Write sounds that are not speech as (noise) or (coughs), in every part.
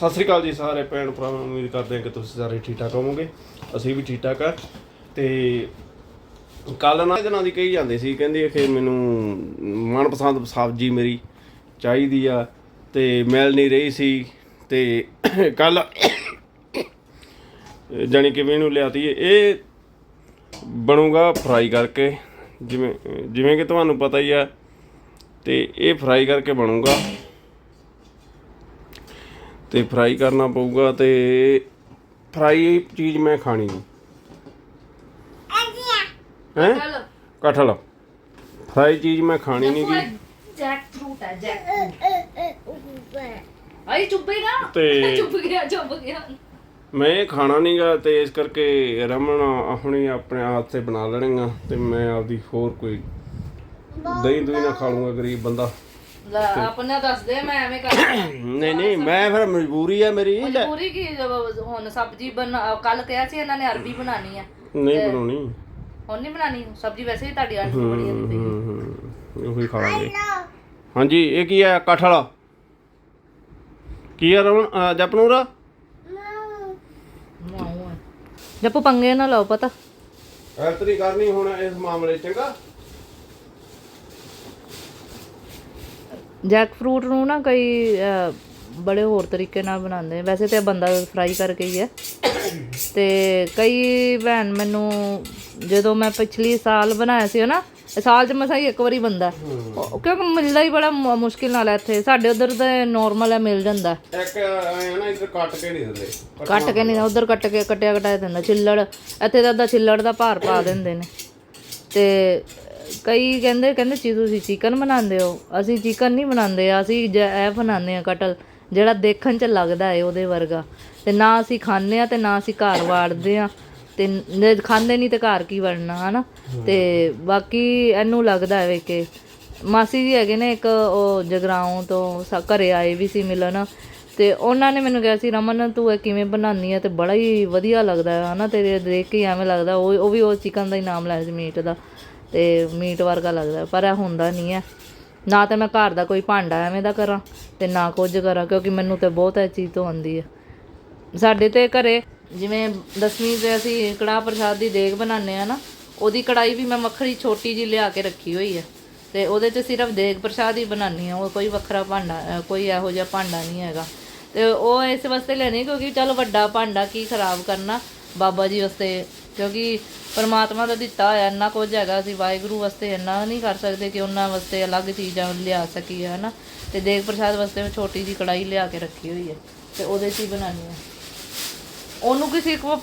ਸਤਿ ਸ੍ਰੀ ਅਕਾਲ ਜੀ ਸਾਰੇ ਭੈਣ ਭਰਾਵਾਂ ਨੂੰ ਉਮੀਦ ਕਰਦੇ ਹਾਂ ਕਿ ਤੁਸੀਂ ਸਾਰੇ ਠੀਕ ਠਾਕ ਹੋਵੋਗੇ। ਅਸੀਂ ਵੀ ਠੀਕ ਠਾਕ ਆ। ਤੇ ਕੱਲ ਨਾ ਦਿਨਾਂ ਦੀ ਕਹੀ ਜਾਂਦੇ ਸੀ, ਕਹਿੰਦੇ ਕਿ ਮੈਨੂੰ ਮਨਪਸੰਦ ਸਬਜ਼ੀ ਮੇਰੀ ਚਾਹੀਦੀ ਆ, ਤੇ ਮਿਲ ਨਹੀਂ ਰਹੀ ਸੀ, ਤੇ ਕੱਲ ਜਾਣੀ ਕਿ ਮੈਨੂੰ ਲਿਆਤੀ ਇਹ ਬਣੂਗਾ ਫਰਾਈ ਕਰਕੇ, ਜਿਵੇਂ ਜਿਵੇਂ ਕਿ ਤੁਹਾਨੂੰ ਪਤਾ ਹੀ ਆ, ਤੇ ਇਹ ਫਰਾਈ ਕਰਕੇ ਬਣੂਗਾ। ਤੇ ਫਰਾਈ ਕਰਨਾ ਪਊਗਾ ਤੇ ਫਰਾਈ ਚੀਜ਼ ਮੈਂ ਖਾਣੀ ਨਹੀਂ ਹੈ? ਚਲ ਕਠਲ। ਫਰਾਈ ਚੀਜ਼ ਮੈਂ ਖਾਣੀ ਨਹੀਂ ਗੀ। ਜੈਕ ਫਰੂਟ ਹੈ। ਜੈਕ ਆਈ ਚੁੱਪੇਗਾ ਤੇ- (laughs) ਚੁੱਪ ਗਿਆ ਚੁੱਪ ਗਿਆ। ਮੈਂ ਇਹ ਖਾਣਾ ਨਹੀਂਗਾ ਤੇ ਇਸ ਕਰਕੇ ਰਮਨ ਹੁਣੀ ਆਪਣੇ ਹੱਥ ਤੇ ਬਣਾ ਲੈਣਗਾ ਤੇ ਮੈਂ ਆਪਦੀ ਹੋਰ ਕੋਈ ਦਹੀਂ ਦੂਈ ਨਾ ਖਾ ਲੂੰਗਾ ਗਰੀਬ ਬੰਦਾ। ਲੈ ਆਪਣਾ ਦੱਸ ਦੇ ਮੈਂ ਐਵੇਂ ਕਰ (coughs) ਨਹੀਂ ਨਹੀਂ ਮੈਂ ਫਿਰ ਮਜਬੂਰੀ ਆ ਮੇਰੀ। ਲੈ ਮਜਬੂਰੀ ਕੀ ਜਬ ਹੁਣ ਸਬਜ਼ੀ ਬਣਾ ਕੱਲ ਕਿਹਾ ਸੀ ਇਹਨਾਂ ਨੇ ਅਰਬੀ ਬਣਾਣੀ ਆ। ਨਹੀਂ ਬਣਾਉਣੀ। ਹੁਣ ਨਹੀਂ ਬਣਾਣੀ ਸਬਜ਼ੀ ਵੈਸੇ ਵੀ ਤੁਹਾਡੀ ਆਂਟੀ ਬੜੀ ਹੂੰ ਹੁੰਦੀ ਹੂੰ ਹੂੰ ਉਹੀ ਖਾ ਲਾਂਗੇ। ਹਾਂਜੀ ਇਹ ਕੀ ਹੈ ਕਠਲ ਕੀ ਹੈ ਰਮਨ ਅਹ ਜਪਨੂਰ ਜੱਪੂ ਪੰਗੇ ਨਾ ਲਾਓ ਪਤਾ। ਐਤਰੀ ਕਰਨੀ ਹੁਣ ਇਸ ਮਾਮਲੇ 'ਚ, ਚੰਗਾ? ਜੈਕ ਫਰੂਟ ਨੂੰ ਨਾ ਕਈ ਬੜੇ ਹੋਰ ਤਰੀਕੇ ਨਾਲ ਬਣਾਉਂਦੇ ਵੈਸੇ ਤੇ ਬੰਦਾ ਫਰਾਈ ਕਰਕੇ ਹੀ ਹੈ। ਤੇ ਕਈ ਭੈਣ ਮੈਨੂੰ ਜਦੋਂ ਮੈਂ ਪਿਛਲੀ ਸਾਲ ਬਣਾਇਆ ਸੀ ਨਾ ਸਾਲ ਚ ਮਸਾਂ ਹੀ ਇੱਕ ਵਾਰੀ ਬੰਦਾ ਕਿਉਂਕਿ ਮਿਲਦਾ ਹੀ ਬੜਾ ਮੁਸ਼ਕਿਲ ਨਾਲ ਹੈ ਇੱਥੇ। ਸਾਡੇ ਉਧਰ ਤੇ ਨਾਰਮਲ ਹੈ ਮਿਲ ਜਾਂਦਾ। ਇੱਕ ਐ ਨਾ ਇੱਧਰ ਕੱਟ ਕੇ ਨਹੀਂ ਦਿੰਦੇ। ਕੱਟ ਕੇ ਨਹੀਂ ਉਧਰ ਕੱਟ ਕੇ ਕਟਿਆ ਕਟਾਇਆ ਦਿੰਦਾ। ਛਿੱਲੜ ਇੱਥੇ ਤਾਂ ਅੱਧਾ ਛਿੱਲੜ ਦਾ ਭਾਰ ਪਾ ਦਿੰਦੇ ਨੇ। ਤੇ ਕਈ ਕਹਿੰਦੇ ਕਹਿੰਦੇ ਜੀ ਤੁਸੀਂ ਚਿਕਨ ਬਣਾਉਂਦੇ ਹੋ। ਅਸੀਂ ਚਿਕਨ ਨਹੀਂ ਬਣਾਉਂਦੇ, ਅਸੀਂ ਜ- ਇਹ ਬਣਾਉਂਦੇ ਹਾਂ ਕਟਲ, ਜਿਹੜਾ ਦੇਖਣ 'ਚ ਲੱਗਦਾ ਹੈ ਉਹਦੇ ਵਰਗਾ। ਅਤੇ ਨਾ ਅਸੀਂ ਖਾਂਦੇ ਹਾਂ ਅਤੇ ਨਾ ਅਸੀਂ ਘਰ ਵਾੜਦੇ ਹਾਂ। ਅਤੇ ਜੇ ਖਾਂਦੇ ਨਹੀਂ ਤਾਂ ਘਰ ਕੀ ਵੜਨਾ ਹੈ ਨਾ ਅਤੇ ਬਾਕੀ ਇਹਨੂੰ ਲੱਗਦਾ ਹੈ ਕਿ ਮਾਸੀ ਜੀ ਹੈਗੇ ਨੇ ਇੱਕ, ਉਹ ਜਗਰਾਉਂ ਤੋਂ ਸਾ- ਘਰੇ ਆਏ ਵੀ ਸੀ ਮਿਲਣ। ਤੇ ਉਹਨਾਂ ਨੇ ਮੈਨੂੰ ਕਿਹਾ ਸੀ, ਰਮਨ, ਤੂੰ ਇਹ ਕਿਵੇਂ ਬਣਾਉਂਦੀ ਹੈ? ਤੇ ਬੜਾ ਹੀ ਵਧੀਆ ਲੱਗਦਾ ਹੈ ਨਾ ਤੇਰੇ ਦੇਖ ਕੇ ਹੀ ਐਵੇਂ ਲੱਗਦਾ, ਉਹ ਉਹ ਵੀ ਉਹ ਚਿਕਨ ਦਾ ਹੀ ਨਾਮ ਲਿਆ ਸੀ ਮੀਟ ਦਾ। ਤੇ ਮੀਟ ਵਰਗਾ ਲੱਗਦਾ, ਪਰ ਇਹ ਹੁੰਦਾ ਨਹੀਂ ਹੈ। ਨਾ ਤਾਂ ਮੈਂ ਘਰ ਦਾ ਕੋਈ ਭਾਂਡਾ ਐਵੇਂ ਦਾ ਕਰਾਂ ਤੇ ਨਾ ਕੁਝ ਕਰਾਂ, ਕਿਉਂਕਿ ਮੈਨੂੰ ਤੇ ਬਹੁਤ ਇਹ ਚੀਜ਼ ਤੋਂ ਆਉਂਦੀ ਹੈ। ਸਾਡੇ ਤੇ ਘਰੇ ਜਿਵੇਂ ਦਸਵੀਂ ਤੇ ਅਸੀਂ ਕੜਾਹ ਪ੍ਰਸ਼ਾਦ ਦੀ ਦੇਗ ਬਣਾਉਂਦੇ ਆ ਨਾ, ਉਹਦੀ ਕੜਾਈ ਵੀ ਮੈਂ ਵੱਖਰੀ ਛੋਟੀ ਜੀ ਲਿਆ ਕੇ ਰੱਖੀ ਹੋਈ ਹੈ। ਤੇ ਉਹਦੇ 'ਚ ਸਿਰਫ ਦੇਗ ਪ੍ਰਸ਼ਾਦ ਹੀ ਬਣਾਉਂਦੀ ਆ ਉਹ ਕੋਈ ਵੱਖਰਾ ਭਾਂਡਾ ਕੋਈ ਇਹੋ ਜਿਹਾ ਭਾਂਡਾ ਨਹੀਂ ਹੈਗਾ। ਤੇ ਉਹ ਇਸ ਵਾਸਤੇ ਲੈਣੀ, ਕਿਉਂਕਿ ਚਲ ਵੱਡਾ ਭਾਂਡਾ ਕੀ ਖਰਾਬ ਕਰਨਾ, ਬਾਬਾ ਜੀ ਵਾਸਤੇ ਕਿਉਂਕਿ ਪਰਮਾਤਮਾ ਦਾ ਦਿੱਤਾ ਹੋਇਆ ਇੰਨਾ ਕੁਝ ਹੈਗਾ ਅਸੀਂ ਵਾਹਿਗੁਰੂ ਵਾਸਤੇ ਇੰਨਾ ਨਹੀਂ ਕਰ ਸਕਦੇ ਕਿ ਉਹਨਾਂ ਵਾਸਤੇ ਅਲੱਗ ਚੀਜ਼ਾਂ ਲਿਆ ਸਕੀਏ ਹਨਾ? ਤੇ ਦੇਗ ਪ੍ਰਸ਼ਾਦ ਵਾਸਤੇ ਮੈਂ ਛੋਟੀ ਜੀ ਕੜਾਈ ਲਿਆ ਕੇ ਰੱਖੀ ਹੋਈ ਹੈ ਤੇ ਉਹਦੇ 'ਚ ਹੀ ਬਣਾਉਣੀ ਹੈ। ਉਹਨੂੰ ਕਿਸੇ ਕੋ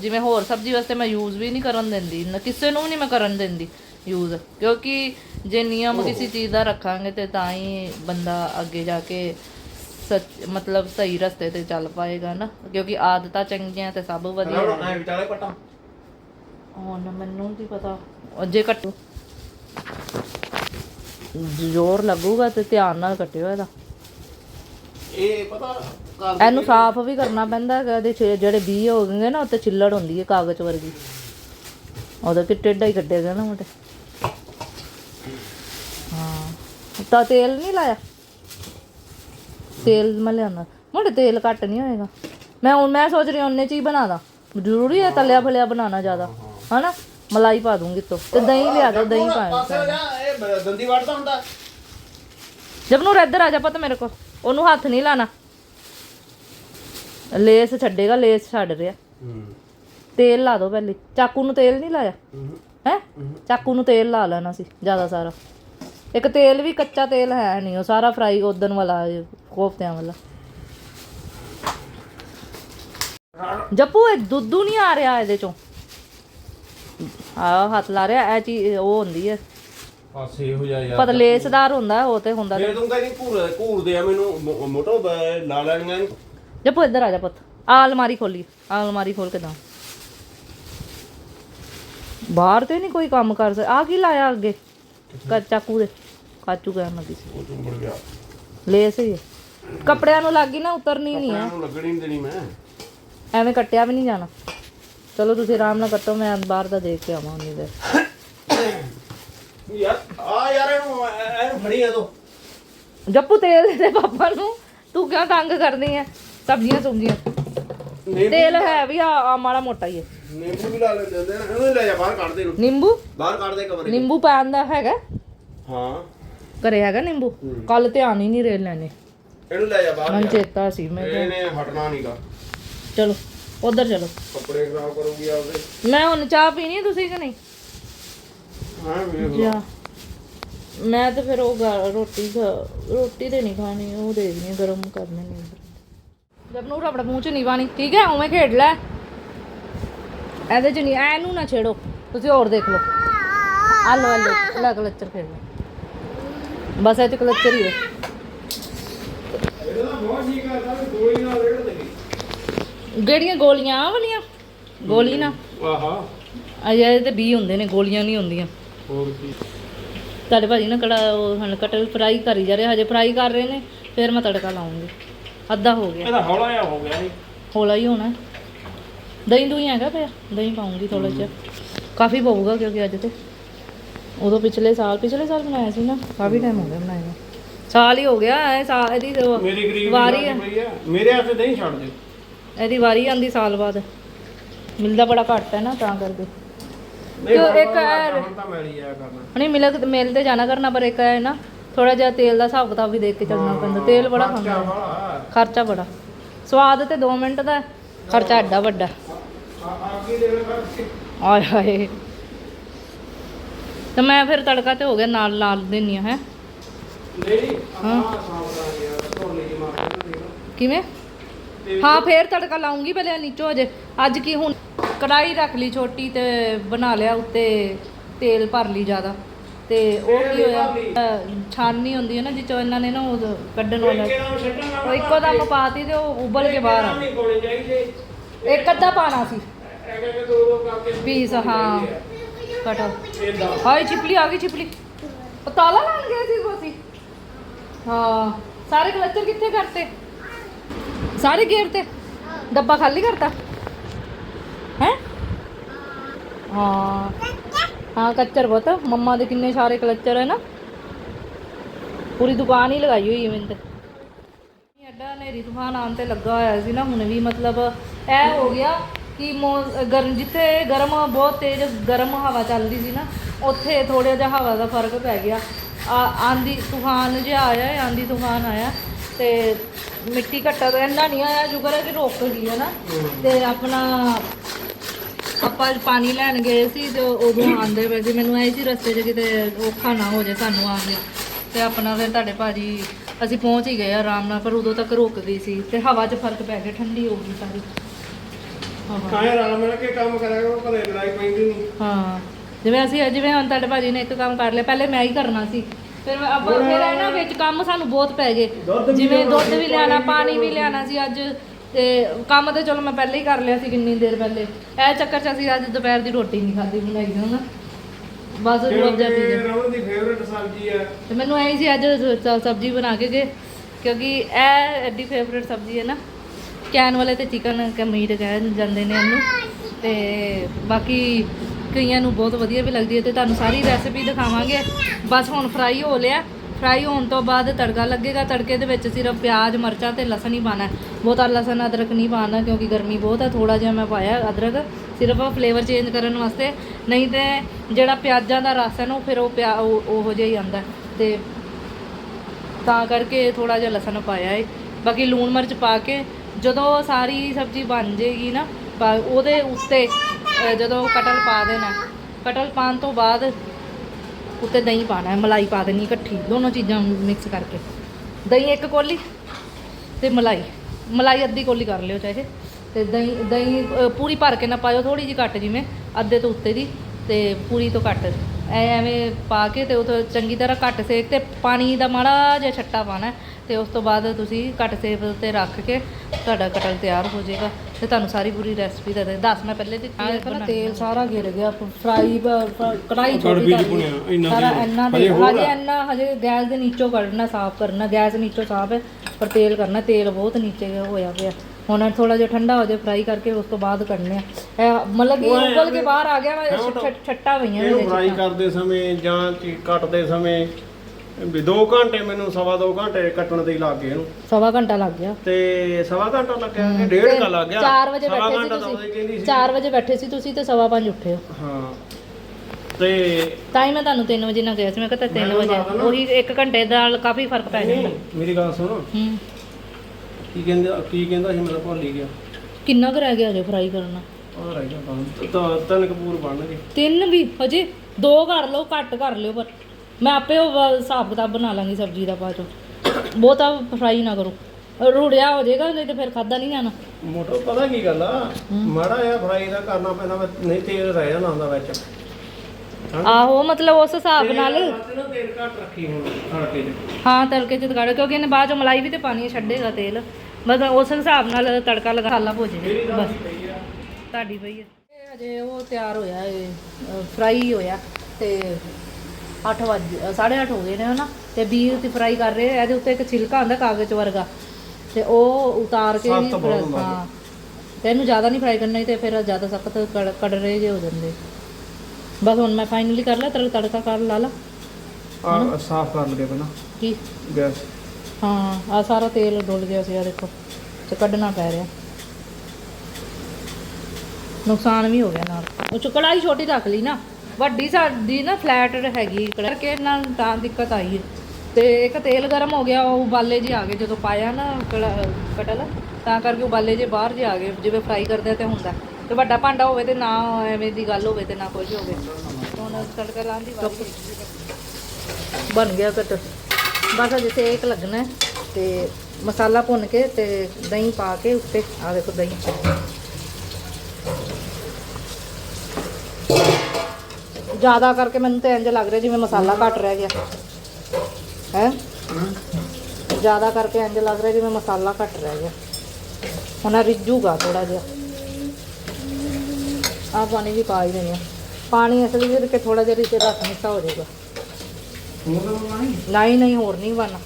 ਜਿਵੇਂ ਹੋਰ ਸਬਜ਼ੀ ਵਾਸਤੇ ਮੈਂ ਯੂਜ਼ ਵੀ ਨਹੀਂ ਕਰਨ ਦਿੰਦੀ ਨਾ ਕਿਸੇ ਨੂੰ ਵੀ ਨਹੀਂ ਮੈਂ ਕਰਨ ਦਿੰਦੀ ਯੂਜ਼ ਕਿਉਂਕਿ ਜੇ ਨਿਯਮ ਕਿਸੇ ਚੀਜ਼ ਦਾ ਰੱਖਾਂਗੇ ਤੇ ਤਾਂ ਹੀ ਬੰਦਾ ਅੱਗੇ ਜਾ ਕੇ ਸੱਚ ਮਤਲਬ ਸਹੀ ਰਸਤੇ ਤੇ ਚੱਲ ਪਾਏਗਾ ਨਾ ਕਿਉਂਕਿ ਆਦਤਾਂ ਚੰਗੀਆਂ ਤੇ ਸਭ ਵਧੀਆ। ਹੁਣ ਮੈਨੂੰ ਨਹੀਂ ਪਤਾ। ਉਹ ਜੇ ਕੱਟੂ ਜ਼ੋਰ ਲੱਗੂਗਾ ਤੇ ਧਿਆਨ ਨਾਲ ਕੱਟਿਓ ਇਹਦਾ। ਇਹ ਪਤਾ ਇਹਨੂੰ ਸਾਫ਼ ਵੀ ਕਰਨਾ ਪੈਂਦਾ ਹੈਗਾ ਇਹਦੇ ਜਿਹੜੇ ਬੀ ਹੋ ਗਏ ਨਾ ਉੱਤੇ ਛਿੱਲੜ ਹੁੰਦੀ ਹੈ ਕਾਗਜ਼ ਵਰਗੀ। ਉਹਦੇ ਕਿ ਟੇਡਾ ਹੀ ਕੱਟੇਗਾ ਨਾ ਮੋਟੇ ਹਾਂ। ਤਾਂ ਤੇਲ ਨਹੀਂ ਲਾਇਆ? ਤੇਲ ਮੈਂ ਲਿਆਂਦਾ। ਮੋਟੇ ਤੇਲ ਘੱਟ ਨਹੀਂ ਹੋਏਗਾ। ਮੈਂ ਹੁਣ ਮੈਂ ਸੋਚ ਰਹੀ ਹਾਂ ਉਹਨੇ ਚ ਹੀ ਬਣਾ ਦਾਂ। ਜ਼ਰੂਰੀ ਹੈ ਤਲਿਆ ਫਲਿਆ ਬਣਾਉਣਾ ਜ਼ਿਆਦਾ। ਹਨਾ? ਮਲਾਈ ਪਾ ਦੂੰਗੀ ਤੋਂ ਤੇ ਦਹੀਂ ਲਿਆ ਦੋ ਦਹੀਂ ਪਾ ਪਾਸੇ ਹੋ ਜਾ ਇਹ ਬ- ਦੰਦੀ ਵੜਦਾ ਹੁੰਦਾ। ਜਬ ਨੂੰ ਇੱਧਰ ਆ ਜਾ ਪੁੱਤ ਮੇਰੇ ਕੋਲ। ਉਹਨੂੰ ਹੱਥ ਨਹੀਂ ਲਾਣਾ। ਲੇਸ ਛੱਡੇਗਾ ਲੇਸ ਛੱਡ ਰਿਹਾ। ਹੂੰ। ਤੇਲ ਲਾ ਦੋ ਪਹਿਲੇ। ਚਾਕੂ ਨੂੰ ਤੇਲ ਨਹੀਂ ਲਾਇਆ? ਹੈ। ਚਾਕੂ ਨੂੰ ਤੇਲ ਲਾ ਲੈਣਾ ਸੀ ਜ਼ਿਆਦਾ ਸਾਰਾ। ਇੱਕ ਤੇਲ ਵੀ ਕੱਚਾ ਤੇਲ ਹੈ ਨਹੀਂ ਉਹ ਸਾਰਾ ਫਰਾਈ ਉਦਣ ਵਾਲਾ ਇਹ ਕੋਫਤਿਆਂ ਵਾਲਾ। ਜੱਪੂ ਇਹ ਦੁੱਧੂ ਨਹੀਂ ਆ ਰਿਹਾ ਇਹਦੇ ਚੋਂ। ਆ ਹੱਥ ਲਾ ਰਿਹਾ ਇਹ ਚੀਜ਼ ਉਹ ਹੁੰਦੀ ਹੈ ਪਾਸੇ ਹੋ ਜਾ ਯਾਰ। ਪਤਾ ਲੇਸਦਾਰ ਹੁੰਦਾ ਉਹ ਤੇ ਹੁੰਦਾ ਫਿਰ ਤੂੰ ਕਹਿੰਦੀ ਘੂਰ ਘੂਰਦੇ ਆ ਮੈਨੂੰ ਮੋਟੋ ਲਾ ਲੈਣੀਆਂ ਇਹਨੂੰ। ਜੱਪੂ ਇੱਧਰ ਆ ਜਾ ਪੁੱਤ। ਆ ਅਲਮਾਰੀ ਖੋਲੀ ਆ ਅਲਮਾਰੀ ਖੋਲ ਕੇ ਦਾ ਬਾਹਰ ਤੇ ਨਹੀਂ ਕੋਈ ਕੰਮ ਕਰ ਸਕਦਾ ਆ ਕੀ ਲਾਇਆ ਅੱਗੇ? ਚਾਕੂ ਦੇ ਕਾਚੂ ਕਹਿਣ ਲੱਗੀ ਸੀ। ਉਹ ਚੁੰਬੜ ਗਿਆ। ਲੇਸ ਹੀ ਹੈ। ਕੱਪੜਿਆਂ ਨੂੰ ਲੱਗੀ ਨਾ ਉਤਰਨੀ ਨਹੀਂ ਹੈ ਲੱਗਣੀ ਨਹੀਂ ਦੇਣੀ ਮੈਂ। ਐਵੇਂ ਕੱਟਿਆ ਵੀ ਨਹੀਂ ਜਾਣਾ। ਚਲੋ ਤੁਸੀਂ ਆਰਾਮ ਨਾਲ ਕੱਟੋ ਮੈਂ ਬਾਹਰ ਦਾ ਦੇਖ ਕੇ ਆਵਾਂ ਉਨੀ ਦੇਰ ਯਾਰ ਆ ਯਾਰ ਇਹਨੂੰ ਇਹਨੂੰ ਫੜੀ ਆ ਤੋ। ਜੱਪੂ ਤੇਲ ਦੇ ਪਾਪਾ ਨੂੰ। ਤੂੰ ਕਿਉਂ ਤੰਗ ਕਰਦੀ ਐ? ਸਬਜ਼ੀਆਂ ਸੁਬਜ਼ੀਆਂ। ਤੇਲ ਹੈ ਵੀ ਆ ਆ ਮਾੜਾ ਮੋਟਾ ਹੀ ਹੈ ਨਿੰਬੂ ਵੀ ਲਾ ਲੈਂਦੇ ਹੁੰਦੇ ਨੇ ਇਹਨੂੰ ਲੈ ਜਾ ਬਾਹਰ ਕੱਢ ਦੇ ਇਹਨੂੰ। ਨਿੰਬੂ? ਬਾਹਰ ਕੱਢ ਦੇ ਕਮਰੇ। ਨਿੰਬੂ ਪਾਣ ਦਾ ਹੈਗਾ। ਹਾਂ। ਘਰੇ ਹੈਗਾ ਨਿੰਬੂ? ਕੱਲ ਧਿਆਨ ਹੀ ਨਹੀਂ ਰਹੇ ਲੈਣੇ। ਇਹਨੂੰ ਲੈ ਜਾ ਬਾਹਰ ਮਨ। ਚੇਤਾ ਸੀ ਮੈਂ ਕਿਹਾ, ਇਹਨੇ ਹਟਣਾ ਨਹੀਂਗਾ ਚਲੋ। ਉਧਰ ਚਲੋ। ਕੱਪੜੇ ਖਰਾਬ ਕਰੂਗੀ ਆਪਦੇ। ਮੈਂ ਹੁਣ ਚਾਹ ਪੀਣੀ ਹੈ ਤੁਸੀਂ ਕਿ ਨਹੀਂ? ਹਾਂ ਵੇਖ ਲਓ। ਜਾ। ਮੈਂ ਤਾਂ ਫਿਰ ਉਹ ਗਾ- ਰੋਟੀ ਖਾ- ਰੋਟੀ ਤੇ ਨਹੀਂ ਖਾਣੀ ਉਹ ਦੇਖਣੀ ਆ, ਗਰਮ ਕਰਨੇ ਨਹੀਂ ਜਬਨੂਰ ਆਪਣਾ ਮੂੰਹ ਚ ਨਹੀਂ ਪਾਣੀ ਠੀਕ ਹੈ ਉਵੇਂ ਖੇਡ ਲੈ। ਇਹਦੇ ਚ ਨਹੀਂ ਐਨੂੰ ਨਾ ਛੇੜੋ। ਤੁਸੀਂ ਹੋਰ ਦੇਖ ਲਓ। ਆ ਲੋ ਲੋ ਲੈ ਕਲਚਰ ਖੇਡ ਲਓ ਬਸ ਇਹ ਚ ਕਲਚਰ ਹੀ ਹੈ। ਇਹਦਾ ਬਹੁਤ ਠੀਕ ਸਾਰੇ ਗੋਲੀ ਨਾਲ ਰੇੜ ਦੇ ਜਿਹੜੀਆਂ ਗੋਲੀਆਂ? ਆ ਵਾਲੀਆਂ? ਗੋਲੀ ਨਾ। ਆਹਾ। ਅਜੇ ਤੇ 20 ਹੁੰਦੇ ਨੇ ਗੋਲੀਆਂ ਨਹੀਂ ਹੁੰਦੀਆਂ। ਹੋਰ ਕੀ? ਤੁਹਾਡੇ ਭਾਜੀ ਨਾ ਕੜਾ ਉਹ ਹਨ ਕਟਲ ਫਰਾਈ ਕਰੀ ਜਾ ਰਹੇ ਹਜੇ ਫਰਾਈ ਕਰ ਰਹੇ ਨੇ ਫਿਰ ਮੈਂ ਤੜਕਾ ਲਾਉਂਗੀ। ਅੱਧਾ ਹੋ ਗਿਆ। ਇਹਦਾ ਹੌਲਾ ਜਿਹਾ ਹੋ ਗਿਆ ਇਹ ਹੌਲਾ ਹੀ ਹੋਣਾ। ਦਹੀਂ ਦੂਈ ਹੈਗਾ ਪਿਆ ਦਹੀਂ ਪਾਉਂਗੀ ਥੋੜਾ ਜਿਹਾ। ਕਾਫੀ ਪਊਗਾ ਕਿਉਂਕਿ ਅੱਜ ਤੇ। ਉਦੋਂ ਪਿਛਲੇ ਸਾਲ ਪਿਛਲੇ ਸਾਲ ਬਣਾਇਆ ਸੀ ਨਾ ਕਾਫੀ ਟਾਈਮ ਹੋ ਗਿਆ ਬਣਾਇਆ ਨੂੰ। ਸਾਲ ਹੀ ਹੋ ਗਿਆ ਐ ਸਾਲ ਇਹਦੀ ਤਾਂ ਮੇਰੀ ਗਰੀਬ ਵਾਰੀ ਆ ਮੇਰੇ ਹੱਥ ਨਹੀਂ ਛੱਡ ਦੇ। ਇਹਦੀ ਵਾਰੀ ਆਂਦੀ ਸਾਲ ਬਾਅਦ। ਮਿਲਦਾ ਬੜਾ ਘੱਟ ਹੈ ਨਾ ਤਾਂ ਕਰਕੇ। ਕਿਉਂ ਇੱਕ ਐ- ਹੁਣ ਤਾਂ ਮੈਲੀ ਆਇਆ ਕਰਨਾ। ਨਹੀਂ ਮਿਲ ਮਿਲ ਤੇ ਜਾਣਾ ਕਰਨਾ ਪਰ ਇੱਕ ਹੈ ਨਾ ਥੋੜਾ ਜਿਹਾ ਤੇਲ ਦਾ ਹਿਸਾਬ ਕਿਤਾਬ ਵੀ ਦੇਖ ਕੇ ਚੱਲਣਾ ਪੈਂਦਾ। ਤੇਲ ਬੜਾ ਖਰਚਾ ਵਾਲਾ। ਖਰਚਾ ਬੜਾ। ਸਵਾਦ ਤੇ 2 ਮਿੰਟ ਦਾ ਹੈ, ਖਰਚਾ ਐਡਾ ਵੱਡਾ। ਆ ਆ ਕੀ ਦੇਣਾ ਕਰਕੇ ਆਏ ਹਾਏ। ਤੇ ਮੈਂ ਫਿਰ ਤੜਕਾ ਤੇ ਹੋ ਗਿਆ ਨਾਲ ਨਾਲ ਦਿੰਨੀ ਆ ਹੈ। ਨਹੀਂ ਆਹ ਸਾਵਧਾਨ ਯਾਰ ਢੋਲੇ ਜੀ ਮਾਰ ਕੇ ਦੇਖ। ਕਿਵੇਂ? ਹਾਂ ਫੇਰ ਤੜਕਾ ਲਾਉਂਗੀ ਪਹਿਲੇ ਨੀਚੋ ਅਜੇ। ਅੱਜ ਕੀ ਹੁਣ ਕੜਾਈ ਰੱਖ ਲਈ ਛੋਟੀ ਤੇ ਬਣਾ ਲਿਆ ਉੱਤੇ ਤੇਲ ਭਰ ਲਈ ਜ਼ਿਆਦਾ। ਤੇ ਉਹ ਕੀ ਹੋਇਆ ਛਾਨਣੀ ਹੁੰਦੀ ਹੈ ਨਾ ਜਿੱਚੋਂ ਇਹਨਾਂ ਨੇ ਨਾ ਉਹ ਕੱਢਣ ਵਾਲਾ। ਉਹ ਇੱਕੋ ਦਮ ਪਾਤੀ ਤੇ ਉਹ ਉਬਲ ਕੇ ਬਾਹਰ ਆ। ਇੱਕ ਅੱਧਾ ਪਾਣਾ ਸੀ। ਪੀਸ ਹਾਂ ਕਟੋ ਹਾਏ ਛਿਪਲੀ ਆ ਗਈ ਉਹ ਤਾਲਾ ਲਾਣ ਗਏ ਸੀ ਕੋਸੀ ਹਾਂ। ਸਾਰੇ ਕਲਚਰ ਕਿੱਥੇ ਕਰਤੇ? ਸਾਰੇ ਗੇਰ ਤੇ? ਡੱਬਾ ਖਾਲੀ ਕਰਤਾ? ਹੈ? ਹਾਂ। ਹਾਂ, ਕੱਚਰ ਬਹੁਤ ਮੰਮਾ ਦੇ ਕਿੰਨੇ ਸਾਰੇ ਕਲਚਰ ਹੈ ਨਾ। ਪੂਰੀ ਦੁਕਾਨ ਹੀ ਲਗਾਈ ਹੋਈ ਹੈ ਮੈਨੂੰ ਤੇ। ਐਡਾ ਹਨੇਰੀ ਤੂਫਾਨ ਆਉਣ ਤੇ ਲੱਗਾ ਹੋਇਆ ਸੀ ਨਾ, ਹੁਣ ਵੀ ਮਤਲਬ ਇਹ ਹੋ ਗਿਆ ਕਿ ਮੌ- ਗਰਮ ਜਿੱਥੇ ਗਰਮ ਬਹੁਤ ਤੇਜ਼ ਗਰਮ ਹਵਾ ਚੱਲਦੀ ਸੀ ਨਾ, ਉੱਥੇ ਥੋੜਾ ਜਿਹਾ ਹਵਾ ਦਾ ਫ਼ਰਕ ਪੈ ਗਿਆ। ਆ ਆਂਦੀ ਤੂਫਾਨ ਜਿਹਾ ਆਇਆ ਆਂਦੀ ਤੂਫਾਨ ਆਇਆ ਤੇ ਮਿੱਟੀ ਘੱਟਾ ਤਾਂ ਇੰਨਾ ਨਹੀਂ ਆਇਆ ਸ਼ੁਕਰ ਹੈ ਕਿ ਰੁਕ ਗਈ ਹੈ ਨਾ। ਤੇ ਆਪਣਾ ਆਪਾਂ ਪਾਣੀ ਲੈਣ ਗਏ ਸੀ ਤੇ ਉਦੋਂ ਆਂਦੇ ਪਏ ਸੀ। ਮੈਨੂੰ ਐ ਸੀ ਰਸਤੇ 'ਚ ਕਿਤੇ ਔਖਾ ਨਾ ਹੋ ਜਾਏ ਸਾਨੂੰ ਆ ਕੇ। ਤੇ ਆਪਣਾ ਫਿਰ ਤੁਹਾਡੇ ਭਾਜੀ ਅਸੀਂ ਪਹੁੰਚ ਹੀ ਗਏ ਆਰਾਮ ਨਾਲ ਪਰ ਉਦੋਂ ਤੱਕ ਰੁਕ ਗਈ ਸੀ ਤੇ ਹਵਾ 'ਚ ਫ਼ਰਕ ਪੈ ਗਿਆ ਠੰਡੀ ਹੋ ਗਈ ਸਾਰੀ। ਹਵਾ। ਕਾਹੇ ਰਲ ਮਿਲ ਕੇ ਕੰਮ ਕਰਿਆ ਕਰੋ ਘਰੇ ਲੜਾਈ ਪੈਂਦੀ ਨਹੀਂ ਹਾਂ। ਜਿਵੇਂ ਅਸੀਂ ਜਿਵੇਂ ਹੁਣ ਤੁਹਾਡੇ ਭਾਜੀ ਨੇ ਇੱਕ ਕੰਮ ਕਰ ਲਿਆ ਪਹਿਲੇ ਮੈਂ ਹੀ ਕਰਨਾ ਸੀ। ਫਿਰ ਆਪਾਂ ਫਿਰ ਇਹਨਾਂ ਵਿੱਚ ਕੰਮ ਸਾਨੂੰ ਬਹੁਤ ਪੈ ਗਏ। ਜਿਵੇਂ ਦੁੱਧ ਵੀ ਲਿਆਣਾ ਪਾਣੀ ਵੀ ਲਿਆਣਾ ਸੀ। ਅੱਜ। ਤੇ ਕੰਮ ਤੇ ਚਲੋ ਮੈਂ ਪਹਿਲੇ ਹੀ ਕਰ ਲਿਆ ਸੀ ਕਿੰਨੀ ਦੇਰ ਪਹਿਲੇ। ਇਹ ਚੱਕਰ ਚ ਅਸੀਂ ਅੱਜ ਦੁਪਹਿਰ ਦੀ ਰੋਟੀ ਨਹੀਂ ਖਾਧੀ ਬਣਾਈ ਨਾ ਬਸ ਰੁਕ ਜਾ ਪੀ ਗਏ ਰਮਨ ਦੀ ਫੇਵਰਟ ਸਬਜ਼ੀ ਹੈ ਤੇ ਮੈਨੂੰ ਐਂ ਸੀ ਅੱਜ ਸ- ਸਬਜ਼ੀ ਬਣਾ ਕੇ ਗਏ ਕਿਉਂਕਿ ਇਹ ਐਡੀ ਫੇਵਰੇਟ ਸਬਜ਼ੀ ਹੈ ਨਾ। ਕੈਨ ਵਾਲੇ ਤੇ ਚਿਕਨ ਕਾ ਮੀਟ ਕਹਿ ਜਾਂਦੇ ਨੇ ਇਹਨੂੰ। ਤੇ ਬਾਕੀ ਕਈਆਂ ਨੂੰ ਬਹੁਤ ਵਧੀਆ ਵੀ ਲੱਗਦੀ ਹੈ ਤੇ ਤੁਹਾਨੂੰ ਸਾਰੀ ਰੈਸਿਪੀ ਦਿਖਾਵਾਂਗੇ। ਬਸ ਹੁਣ ਫਰਾਈ ਹੋ ਲਿਆ। ਫਰਾਈ ਹੋਣ ਤੋਂ ਬਾਅਦ ਤੜਕਾ ਲੱਗੇਗਾ। ਤੜਕੇ ਦੇ ਵਿੱਚ ਸਿਰਫ ਪਿਆਜ਼, ਮਰਚਾਂ ਤੇ ਲਸਣ ਹੀ ਪਾਣਾ ਬਹੁਤਾ ਲਸਣ, ਅਦਰਕ ਨਹੀਂ ਪਾਣਾ ਕਿਉਂਕਿ ਗਰਮੀ ਬਹੁਤ ਹੈ। ਥੋੜਾ ਜਿਹਾ ਮੈਂ ਪਾਇਆ ਅਦਰਕ। ਸਿਰਫ ਫਲੇਵਰ ਚੇਂਜ ਕਰਨ ਵਾਸਤੇ। ਨਹੀਂ ਤੇ ਜਿਹੜਾ ਪਿਆਜ਼ਾਂ ਦਾ ਰਸ ਹੈ ਨਾ, ਉਹ ਫਿਰ ਉਹ ਪਿਆ ਉਹ ਉਹੋ ਜਿਹਾ ਹੀ ਆਂਦਾ ਤੇ ਤਾਂ ਕਰਕੇ ਥੋੜਾ ਜਿਹਾ ਲਸਣ ਪਾਇਆ ਹੈ ਬਾਕੀ ਲੂਣ ਮਿਰਚ ਪਾ ਕੇ ਜਦੋਂ ਸਾਰੀ ਸਬਜ਼ੀ ਬਣ ਜੇਗੀ ਨਾ ਉਹਦੇ ਉੱਤੇ ਜਦੋਂ ਕਟਲ ਪਾ ਦੇਣਾ, ਕਟਲ ਪਾਉਣ ਤੋਂ ਬਾਅਦ ਉੱਤੇ ਦਹੀਂ ਪਾਣਾ ਹੈ, ਮਲਾਈ ਪਾ ਦੇਣੀ ਇਕੱਠੀ, ਦੋਨੋਂ ਚੀਜ਼ਾਂ ਮਿਕਸ ਕਰਕੇ। ਦਹੀਂ ਇੱਕ ਕੋਲੀ ਤੇ ਮਲਾਈ ਮਲਾਈ ਅੱਧੀ ਕੋਲੀ ਕਰ ਲਿਓ ਚਾਹੇ, ਤੇ ਦਹੀਂ ਦਹੀਂ ਪੂਰੀ ਭਰ ਕੇ ਨਾ ਪਾਇਓ ਥੋੜੀ ਜਿਹੀ ਘੱਟ ਜਿਵੇਂ ਅੱਧੇ ਤੋਂ ਉੱਤੇ ਦੀ ਤੇ ਪੂਰੀ ਤੋਂ ਘੱਟ। ਐ ਐਵੇਂ ਪਾ ਕੇ ਤੇ ਉਹ ਚੰਗੀ ਤਰ੍ਹਾਂ ਘੱਟ ਸੇਕ ਤੇ ਪਾਣੀ ਦਾ ਮਾੜਾ ਜਿਹਾ ਛੱਟਾ ਪਾਣਾ ਹੈ, ਤੇ ਉਸ ਤੋਂ ਬਾਅਦ ਤੁਸੀਂ ਘੱਟ ਸੇਕ ਤੇ ਰੱਖ ਕੇ ਤੁਹਾਡਾ ਕਟਲ ਤਿਆਰ ਹੋ ਜਾਏਗਾ। ਤੇ ਤੁਹਾਨੂੰ ਸਾਰੀ ਪੂਰੀ ਰੈਸਪੀ ਦਾ ਦੱਸ ਮੈਂ ਪਹਿਲੇ ਦਿੱਤੀ ਹੈ ਨਾ ਤੇਲ ਸਾਰਾ ਗਿਰ ਗਿਆ। ਫਰਾਈ ਕੜਾਈ ਛੋਟੀ ਕਰ ਸਾਰਾ ਇੰਨਾ ਤੇ ਹਜੇ ਇੰਨਾ ਹਜੇ ਗੈਸ ਦੇ ਨੀਚੋਂ ਕੱਢਣਾ ਸਾਫ਼ ਕਰਨਾ ਗੈਸ ਨੀਚੋਂ ਸਾਫ਼ ਹੈ ਪਰ ਤੇਲ ਕਰਨਾ ਤੇਲ ਬਹੁਤ ਨੀਚੇ ਹੋਇਆ ਪਿਆ। ਹੁਣ ਥੋੜਾ ਜਿਹਾ ਠੰਡਾ ਹੋ ਜਾਏ ਫਰਾਈ ਕਰਕੇ ਉਸ ਤੋਂ ਬਾਅਦ ਕੱਢਨੇ ਆ। ਇਹ ਮਤਲਬ ਕਿ ਉਬਲ ਕੇ ਬਾਹਰ ਆ ਗਿਆ ਮੈਂ ਛੱਟਾ ਪਈਆਂ ਇਹਦੇ ਫਰਾਈ ਕਰਦੇ ਸਮੇਂ ਜਾਂ ਕੱਟਦੇ ਸਮੇਂ ਵੀ 2 ਘੰਟੇ ਮੈਨੂੰ ਸਵਾ 2 ਘੰਟੇ ਕੱਟਣ ਦੇ ਹੀ ਲੱਗ ਗਏ ਇਹਨੂੰ। ਸਵਾ ਘੰਟਾ ਲੱਗ ਗਿਆ। ਤੇ ਸਵਾ ਘੰਟਾ ਲੱਗਿਆ ਕਿ ਡੇਢ ਘੰਟਾ ਲੱਗ ਗਿਆ। 4 ਵਜੇ ਸਵਾ ਬੈਠੇ ਸੀ ਘੰਟਾ ਤਾਂ ਉਹਦੀ ਕਹਿੰਦੀ ਤੁਸੀਂ ਸੀ। 4 ਵਜੇ ਬੈਠੇ ਸੀ ਤੁਸੀਂ ਤੇ ਸਵਾ 5 ਉੱਠੇ ਹੋ। ਹਾਂ। ਤੇ ਤਾਂ ਹੀ ਮੈਂ ਤੁਹਾਨੂੰ 3 ਵਜੇ ਨਾ ਕਿਹਾ ਸੀ ਮੈਂ ਕਿਹਾ 3 ਮੈਨੂੰ ਵਜੇ। ਲੱਗਦਾ ਨਾ- ਉਹੀ 1 ਘੰਟੇ ਨਾਲ ਕਾਫੀ ਫ਼ਰਕ ਪੈ ਜਾਂਦਾ। ਮੇਰੀ ਗੱਲ ਸੁਣ। ਹੂੰ। ਕੀ ਕਹਿੰਦਾ ਕੀ ਕਹਿੰਦਾ ਸੀ ਮੈਂ ਤਾਂ ਭੁੱਲ ਹੀ ਗਿਆ। ਕਿੰਨਾ ਕੁ ਰਹਿ ਗਿਆ ਅਜੇ ਫਰਾਈ ਕਰਨਾ? ਆ ਰਹਿ ਗਿਆ ਤਾਂ ਤਾਂ ਤਿੰਨ ਕਪੂਰ ਬਣਨਗੇ। ਤਿੰਨ ਵੀ? ਹਜੇ ਦੋ ਕਰ ਲਓ ਘੱਟ ਕਰ ਲਿਓ ਪਰ ਮੈਂ ਆਪੇ ਉਹ ਵਾ- ਹਿਸਾਬ ਕਿਤਾਬ ਬਣਾ ਲਾਂਗੀ ਸਬਜ਼ੀ ਦਾ ਬਾਅਦ ਚੋਂ। ਬਹੁਤਾ ਫਰਾਈ ਨਾ ਕਰੋ। ਰੁੜਿਆ ਹੋ ਜਾਏਗਾ ਨਹੀਂ ਤੇ ਫਿਰ ਖਾਦਾ ਨਹੀਂ ਜਾਣਾ। ਮੋਟੋ ਪਤਾ ਕੀ ਗੱਲ ਆ? ਮਾੜਾ ਜਿਹਾ ਫਰਾਈ ਦਾ ਕਰਨਾ ਪੈਂਦਾ ਵਾ, ਨਹੀਂ ਤੇਲ ਰਹਿ ਜਾਂਦਾ ਹੁੰਦਾ ਵਿੱਚ। ਆਹੋ ਮਤਲਬ ਉਸ ਹਿਸਾਬ ਨਾਲ। ਤੇ ਨਾ ਤੇਲ ਘੱਟ ਰੱਖੀ ਹੁਣ ਹਲਕੇ ਚ। ਹਾਂ ਤੜਕੇ ਚ ਤੜਕਾ ਕਿਉਂਕਿ ਇਹਨੇ ਬਾਅਦ ਚ ਮਲਾਈ ਵੀ ਤੇ ਪਾਣੀ ਛੱਡੇਗਾ ਤੇਲ। ਬਸ ਉਸ ਹਿਸਾਬ ਨਾਲ ਤੜਕਾ ਲਗਾ ਖਾਲਾ ਹੋ ਜਾਵੇ ਬਸ। ਤੁਹਾਡੀ ਪਈ ਹੈ ਇਹ ਅਜੇ ਉਹ ਤਿਆਰ ਹੋਇਆ ਇਹ ਫਰਾਈ ਹੋਇਆ ਤੇ 8 ਵਜੇ 8:30 ਹੋ ਗਏ ਨੇ ਹਨਾ ਤੇ ਬੀਰ ਤੇ ਫਰਾਈ ਕਰ ਰਹੇ। ਇਹਦੇ ਉੱਤੇ ਇੱਕ ਛਿਲਕਾ ਹੁੰਦਾ ਕਾਗਜ਼ ਵਰਗਾ ਤੇ ਉਹ ਉਤਾਰ ਕੇ ਵੀ ਹਾਂ ਤੇ ਇਹਨੂੰ ਜ਼ਿਆਦਾ ਨਹੀਂ ਫਰਾਈ ਕਰਨਾ ਤੇ ਫਿਰ ਜ਼ਿਆਦਾ ਸਖਤ ਕੜ- ਕੜਰੇ ਜੇ ਹੋ ਜਾਂਦੇ। ਬਸ ਹੁਣ ਮੈਂ ਫਾਈਨਲੀ ਕਰ ਲਿਆ ਤੜ ਤੜਕਾ ਕਰ ਲਾ ਲਾ। ਆ ਸਾਫ਼ ਕਰ ਲਗੇ ਪਹਿਲਾਂ। ਕੀ? ਗੈਸ। ਹਾਂ ਆ ਸਾਰਾ ਤੇਲ ਡੁੱਲ ਗਿਆ ਸੀ ਆ ਦੇਖੋ ਤੇ ਕੱਢਣਾ ਪੈ ਰਿਹਾ। ਨੁਕਸਾਨ ਵੀ ਹੋ ਗਿਆ ਨਾਲ। ਉਹ ਚ ਕੜਾਈ ਛੋਟੀ ਰੱਖ ਲਈ ਨਾ। ਵੱਡੀ ਸਾਡੀ ਨਾ ਫਲੈਟ ਹੈਗੀ ਕਰਕੇ ਨੂੰ ਤਾਂ ਦਿੱਕਤ ਆਈ ਹੈ। ਤੇ ਇੱਕ ਤੇਲ ਗਰਮ ਹੋ ਗਿਆ, ਉਹ ਉਬਾਲੇ ਜੀ ਆ ਗਏ, ਜਦੋਂ ਪਾਇਆ ਨਾ ਕਟਲ, ਤਾਂ ਕਰਕੇ ਉਬਾਲੇ ਜੇ ਬਾਹਰ ਜੇ ਆ ਗਏ, ਜਿਵੇਂ ਫਰਾਈ ਕਰਦੇ ਆ ਤੇ ਹੁੰਦਾ। ਤੇ ਵੱਡਾ ਭਾਂਡਾ ਹੋਵੇ ਤੇ ਨਾ ਐਵੇਂ ਦੀ ਗੱਲ ਹੋਵੇ ਤੇ ਨਾ ਕੁਝ ਹੋਵੇ। ਹੁਣ ਤੜਕਾ ਲਾਉਣ ਦੀ ਵਾਰੀ ਬਣ ਗਿਆ ਕਟ ਬਸ ਅਜੇ ਸੇਕ ਲੱਗਣਾ ਹੈ ਤੇ ਮਸਾਲਾ ਭੁੰਨ ਕੇ ਤੇ ਦਹੀਂ ਪਾ ਕੇ ਉੱਤੇ ਆ ਦੇਖੋ ਦਹੀਂ। ਜ਼ਿਆਦਾ ਕਰਕੇ ਮੈਨੂੰ ਤੇ ਇੰਜ ਲੱਗ ਰਿਹਾ ਜਿਵੇਂ ਮਸਾਲਾ ਘੱਟ ਰਹਿ ਗਿਆ। ਹੈ? ਜ਼ਿਆਦਾ ਕਰਕੇ ਇੰਜ ਲੱਗ ਰਿਹਾ ਜਿਵੇਂ ਮਸਾਲਾ ਘੱਟ ਰਹਿ ਗਿਆ। ਹੁਣ ਇਹ ਰਿੱਝੂਗਾ ਥੋੜਾ ਜਿਹਾ। ਆ ਪਾਣੀ ਵੀ ਪਾ ਹੀ ਦੇਣਾ ਪਾਣੀ ਇਸ ਲਈ ਕਿ ਥੋੜਾ ਜਿਹਾ ਰਿੱਝੇ ਰਸ ਮਿੱਠਾ ਹੋ ਜਾਏਗਾ। ਨਹੀਂ ਨਹੀਂ ਹੋਰ ਨਹੀਂ ਬਣਨਾ।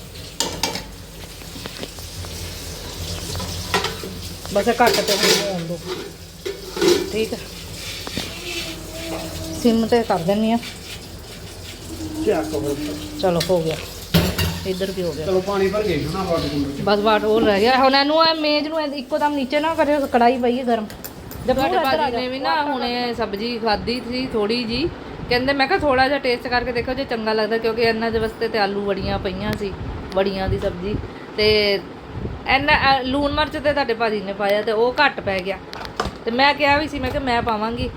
ਬਸ ਇਹ ਘੱਟ ਤੇ ਹੁਣ ਹੋਣ ਦੋ। ਠੀਕ ਹੈ ਸਿਮ ਤੇ ਕਰ ਦਿੰਨੀ ਆ। ਚਲੋ ਹੋ ਗਿਆ। ਇੱਧਰ ਵੀ ਹੋ ਗਿਆ। ਚਲੋ ਪਾਣੀ ਭਰ ਗਏ ਨਾ ਵਾਟਰ ਕੂਲਰ ਬਸ ਬਾਟ ਉਹ ਰਹਿ ਗਿਆ। ਹੁਣ ਇਹਨੂੰ ਇਹ ਮੇਜ਼ ਨੂੰ ਇੱਕੋ ਦਮ ਨੀਚੇ ਨਾ ਕਰਿਓ ਕੜਾਈ ਪਈ ਹੈ ਗਰਮ। ਜਦ ਤੁਹਾਡੇ ਭਾਜੀ ਨੇ ਵੀ ਨਾ ਹੁਣੇ ਸਬਜ਼ੀ ਖਾਧੀ ਸੀ ਥੋੜੀ ਜੀ ਕਹਿੰਦੇ ਮੈਂ ਕਿਹਾ ਥੋੜਾ ਜਿਹਾ ਟੇਸਟ ਕਰਕੇ ਦੇਖੋ ਜੇ ਚੰਗਾ ਲੱਗਦਾ ਕਿਉਂਕਿ ਇਹਨਾਂ ਦੇ ਵਾਸਤੇ ਤੇ ਆਲੂ ਵੜੀਆਂ ਪਈਆਂ ਸੀ ਵੜੀਆਂ ਦੀ ਸਬਜ਼ੀ। ਤੇ ਇਹਨਾਂ ਲੂਣ ਮਿਰਚ ਤੇ ਤੁਹਾਡੇ ਭਾਜੀ ਨੇ ਪਾਇਆ ਤੇ ਉਹ ਘੱਟ ਪੈ ਗਿਆ। ਤੇ ਮੈਂ ਕਿਹਾ ਵੀ ਸੀ ਮੈਂ ਕਿਹਾ ਮੈਂ ਪਾਵਾਂਗੀ।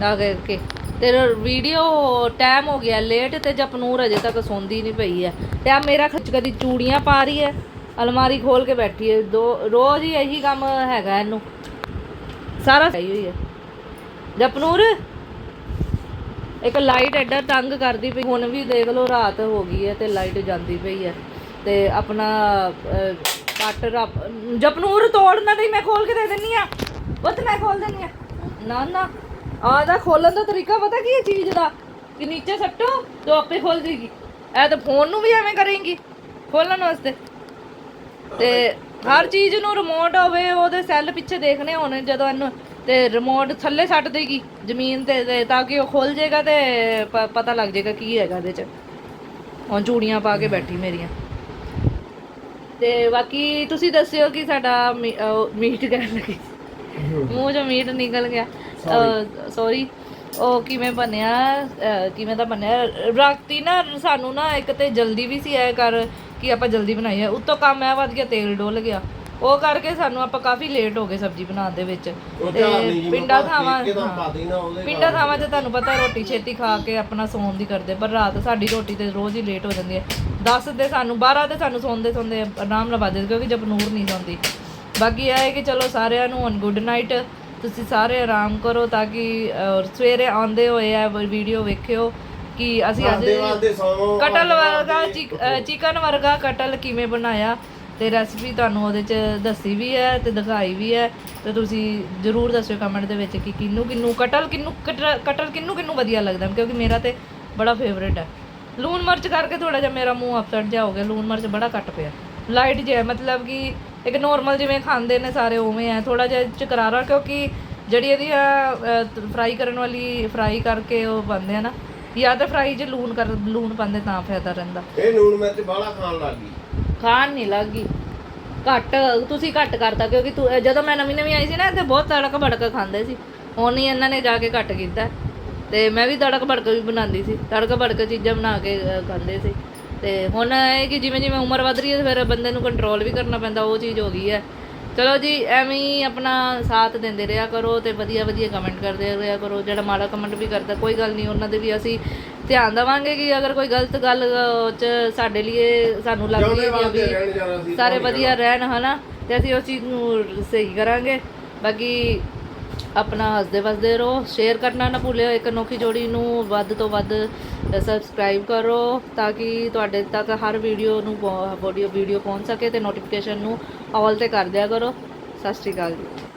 ਤਾਂ ਕਰਕੇ। ਤੇ ਵੀਡੀਓ ਟਾਈਮ ਹੋ ਗਿਆ ਲੇਟ ਤੇ ਜਪਨੂਰ ਅਜੇ ਤੱਕ ਸੌਂਦੀ ਨਹੀਂ ਪਈ ਹੈ। ਤੇ ਆ ਮੇਰਾ ਖੱਚ ਕਦੀ ਚੂੜੀਆਂ ਪਾ ਰਹੀ ਹੈ? ਅਲਮਾਰੀ ਖੋਲ ਕੇ ਬੈਠੀ ਹੈ। ਦੋ, ਰੋਜ਼ ਹੀ ਇਹੀ ਕੰਮ ਹੈਗਾ ਇਹਨੂੰ। ਸਾਰਾ ਸਹੀ ਹੋਈ ਹੈ। ਜਪਨੂਰ, ਇੱਕ ਲਾਈਟ ਐਡਾ ਤੰਗ ਕਰਦੀ ਪਈ, ਹੁਣ ਵੀ ਦੇਖ ਲਓ ਰਾਤ ਹੋ ਗਈ ਹੈ ਤੇ ਲਾਈਟ ਜਾਂਦੀ ਪਈ ਹੈ। ਤੇ ਆਪਣਾ ਕੱਟ ਰੱਬ, ਜਪਨੂਰ ਤੋੜਨਾ ਤੇ ਮੈਂ ਖੋਲ ਕੇ ਦੇ ਦਿੰਨੀ ਆ। ਬਤ ਮੈਂ ਖੋਲ ਦਿੰਨੀ ਆ। ਨਾ ਨਾ। ਆਦਾ ਖੋਲਣ ਦਾ ਤਰੀਕਾ ਪਤਾ ਕੀ ਹੈ ਚੀਜ਼ ਦਾ? ਕਿ ਨੀਚੇ ਸੱਟੋ ਤੇ ਆਪੇ ਖੋਲ ਜੇਗੀ। ਇਹ ਤਾਂ ਫੋਨ ਨੂੰ ਵੀ ਐਵੇਂ ਕਰੇਂਗੀ ਖੋਲਣ ਵਾਸਤੇ। ਤੇ ਹਰ ਚੀਜ਼ ਨੂੰ ਰਿਮੋਟ ਹੋਵੇ ਉਹਦੇ ਸੈੱਲ ਪਿੱਛੇ ਦੇਖਣੇ ਹੋਣ ਜਦੋਂ ਇਹਨੂੰ ਤੇ ਰਿਮੋਟ ਥੱਲੇ ਸੱਟ ਦੇਗੀ ਜ਼ਮੀਨ ਤੇ ਤੇ ਕਿ ਉਹ ਖੁੱਲ ਜਾਏਗਾ ਤੇ ਪਤਾ ਲੱਗ ਜਾਏਗਾ ਕੀ ਹੈਗਾ ਇਹਦੇ ਚ। ਹੁਣ ਚੂੜੀਆਂ ਪਾ ਕੇ ਬੈਠੀ ਮੇਰੀਆਂ। ਤੇ ਬਾਕੀ ਤੁਸੀਂ ਦੱਸਿਓ ਕਿ ਸਾਡਾ ਮੀਟ ਕਰਨ ਲੱਗੀ? ਮੂੰਹ ਚੋਂ ਮੀਟ ਨਿਕਲ ਗਿਆ। ਸੌਰੀ ਉਹ ਕਿਵੇਂ ਬਣਿਆ ਕਿਵੇਂ ਦਾ ਬਣਿਆ? ਰਾਤੀ ਨਾ ਸਾਨੂੰ ਨਾ ਇੱਕ ਤੇ ਜਲਦੀ ਵੀ ਸੀ ਐ ਕਰ ਕਿ ਆਪਾਂ ਜਲਦੀ ਬਣਾਈਏ। ਉੱਤੋਂ ਕੰਮ ਐ ਵੱਧ ਗਿਆ ਤੇਲ ਡੁੱਲ ਗਿਆ। ਉਹ ਕਰਕੇ ਸਾਨੂੰ ਆਪਾਂ ਕਾਫੀ ਲੇਟ ਹੋ ਗਏ ਸਬਜ਼ੀ ਬਣਾਉਣ ਦੇ ਵਿੱਚ। ਤੇ ਪਿੰਡਾਂ ਥਾਵਾਂ ਹਾਂ। ਪਿੰਡਾਂ ਥਾਵਾਂ 'ਚ ਤੁਹਾਨੂੰ ਪਤਾ ਰੋਟੀ ਛੇਤੀ ਖਾ ਕੇ ਆਪਣਾ ਸੌਣ ਦੀ ਕਰਦੇ ਪਰ ਰਾਤ ਸਾਡੀ ਰੋਟੀ ਤੇ ਰੋਜ਼ ਹੀ ਲੇਟ ਹੋ ਜਾਂਦੀ ਹੈ। 10 ਤੇ ਸਾਨੂੰ 12 ਤੇ ਸਾਨੂੰ ਸੌਂਦੇ ਸੌਂਦੇ ਆਰਾਮ ਨਾਲ ਵੱਜਦੇ ਕਿਉਂਕਿ ਜਪਨੂਰ ਨਹੀਂ ਸੌਂਦੀ। ਬਾਕੀ ਇਹ ਹੈ ਕਿ ਚਲੋ ਸਾਰਿਆਂ ਨੂੰ ਹੁਣ ਗੁੱਡ ਨਾਈਟ ਤੁਸੀਂ ਸਾਰੇ ਆਰਾਮ ਕਰੋ ਤਾਂ ਕਿ ਸਵੇਰੇ ਆਉਂਦੇ ਹੋਏ ਆ ਵੀਡੀਓ ਵੇਖਿਓ ਕਿ ਅਸੀਂ ਅੱਜ ਕਟਲ ਵਰਗਾ ਚਿਕਨ ਵਰਗਾ ਕਟਲ ਕਿਵੇਂ ਬਣਾਇਆ ਤੇ ਰੈਸਪੀ ਤੁਹਾਨੂੰ ਉਹਦੇ ਚ ਦੱਸੀ ਵੀ ਹੈ ਤੇ ਦਿਖਾਈ ਵੀ ਹੈ ਤੇ ਤੁਸੀਂ ਜਰੂਰ ਦੱਸਿਓ ਕਮੈਂਟ ਦੇ ਵਿੱਚ ਕਿ ਕਿੰਨੂੰ ਕਿੰਨੂੰ ਕਟਲ ਕਿੰਨੂੰ ਕਟਲ ਕਿੰਨੂੰ ਕਿੰਨੂੰ ਵਧੀਆ ਲੱਗਦਾ ਕਿਉਂਕਿ ਮੇਰਾ ਤੇ ਬੜਾ ਫੇਵਰੇਟ ਹੈ। ਲੂਣ ਮਿਰਚ ਕਰਕੇ ਥੋੜਾ ਜਿਹਾ ਮੇਰਾ ਮੂੰਹ ਅਪਸੈਟ ਜਿਹਾ ਹੋ ਗਿਆ ਲੂਣ ਮਿਰਚ ਬੜਾ ਘੱਟ ਪਿਆ। ਲਾਈਟ ਜਿਹਾ ਮਤਲਬ ਕਿ ਇੱਕ ਨੋਰਮਲ ਜਿਵੇਂ ਖਾਂਦੇ ਨੇ ਸਾਰੇ ਉਵੇਂ ਹੈ ਥੋੜਾ ਜਿਹਾ ਚਕਰਾਰਾ ਕਿਉਂਕਿ ਜਿਹੜੀ ਇਹਦੀ ਫਰਾਈ ਕਰਨ ਵਾਲੀ ਫਰਾਈ ਕਰਕੇ ਉਹ ਬਣਦੇ ਆ ਨਾ ਜਾਂ ਤਾਂ ਫਰਾਈ 'ਚ ਲੂਣ ਕਰ ਲੂਣ ਪਾਉਂਦੇ ਤਾਂ ਫਾਇਦਾ ਰਹਿੰਦਾ। ਇਹ ਨੂਣ ਮਿਰਚ ਬਾਹਲਾ ਖਾਣ ਲੱਗ ਗਈ। ਖਾਣ ਨਹੀਂ ਲੱਗੀ ਘੱਟ ਤੁਸੀਂ ਘੱਟ ਕਰਤਾ ਕਿਉਂਕਿ ਤੂੰ ਜਦੋਂ ਮੈਂ ਨਵੀਂ ਨਵੀਂ ਆਈ ਸੀ ਨਾ ਤੇ ਬਹੁਤ ਤੜਕ ਭੜਕ ਖਾਂਦੇ ਸੀ। ਹੁਣ ਹੀ ਇਹਨਾਂ ਨੇ ਜਾ ਕੇ ਘੱਟ ਕੀਤਾ। ਤੇ ਮੈਂ ਵੀ ਤੜਕ ਭੜਕ ਵੀ ਬਣਾਉਂਦੀ ਸੀ। ਤੜਕ ਭੜਕ ਚੀਜ਼ਾਂ ਬਣਾ ਕੇ ਅ, ਖਾਂਦੇ ਸੀ। ਤੇ ਹੁਣ ਇਹ ਕਿ ਜਿਵੇਂ ਜਿਵੇਂ ਉਮਰ ਵੱਧ ਰਹੀ ਹੈ ਫਿਰ ਬੰਦੇ ਨੂੰ ਕੰਟਰੋਲ ਵੀ ਕਰਨਾ ਪੈਂਦਾ ਉਹ ਚੀਜ਼ ਹੋ ਗਈ ਹੈ। ਚਲੋ ਜੀ ਐਵੇਂ ਹੀ ਆਪਣਾ ਸਾਥ ਦਿੰਦੇ ਰਿਹਾ ਕਰੋ ਤੇ ਵਧੀਆ ਵਧੀਆ ਕਮੈਂਟ ਕਰਦੇ ਰਿਹਾ ਕਰੋ। ਜਿਹੜਾ ਮਾੜਾ ਕਮੈਂਟ ਵੀ ਕਰਦਾ ਕੋਈ ਗੱਲ ਨਹੀਂ ਉਹਨਾਂ ਦੇ ਵੀ ਅਸੀਂ ਧਿਆਨ ਦੇਵਾਂਗੇ ਕਿ ਅਗਰ ਕੋਈ ਗਲਤ ਗੱਲ ਚ ਸਾਡੇ ਲਈ ਸਾਨੂੰ ਲੱਗਦੀ ਹੈ ਕਿ ਸੀ ਸਾਰੇ ਵਧੀਆ ਰਹਿਣ ਹਨਾ? ਤੇ ਅਸੀਂ ਉਸ ਚੀਜ਼ ਨੂੰ ਸਹੀ ਕਰਾਂਗੇ। ਬਾਕੀ ਆਪਣਾ ਹੱਸਦੇ ਵਸਦੇ ਰਹੋ ਸ਼ੇਅਰ ਕਰਨਾ ਨਾ ਭੁੱਲਿਓ, ਇੱਕ ਅਨੋਖੀ ਜੋੜੀ ਨੂੰ ਵੱਧ ਤੋਂ ਵੱਧ ਸਬਸਕ੍ਰਾਈਬ ਕਰੋ ਤਾਂ ਕਿ ਤੁਹਾਡੇ ਤੱਕ ਹਰ ਵੀਡੀਓ ਨੂੰ ਵੀਡੀਓ ਵੀਡੀਓ ਪਹੁੰਚ ਸਕੇ ਤੇ ਨੋਟੀਫਿਕੇਸ਼ਨ ਨੂੰ ਆਲ ਤੇ ਕਰ ਦਿਆ ਕਰੋ। ਸਤਿ ਸ਼੍ਰੀ ਅਕਾਲ ਜੀ।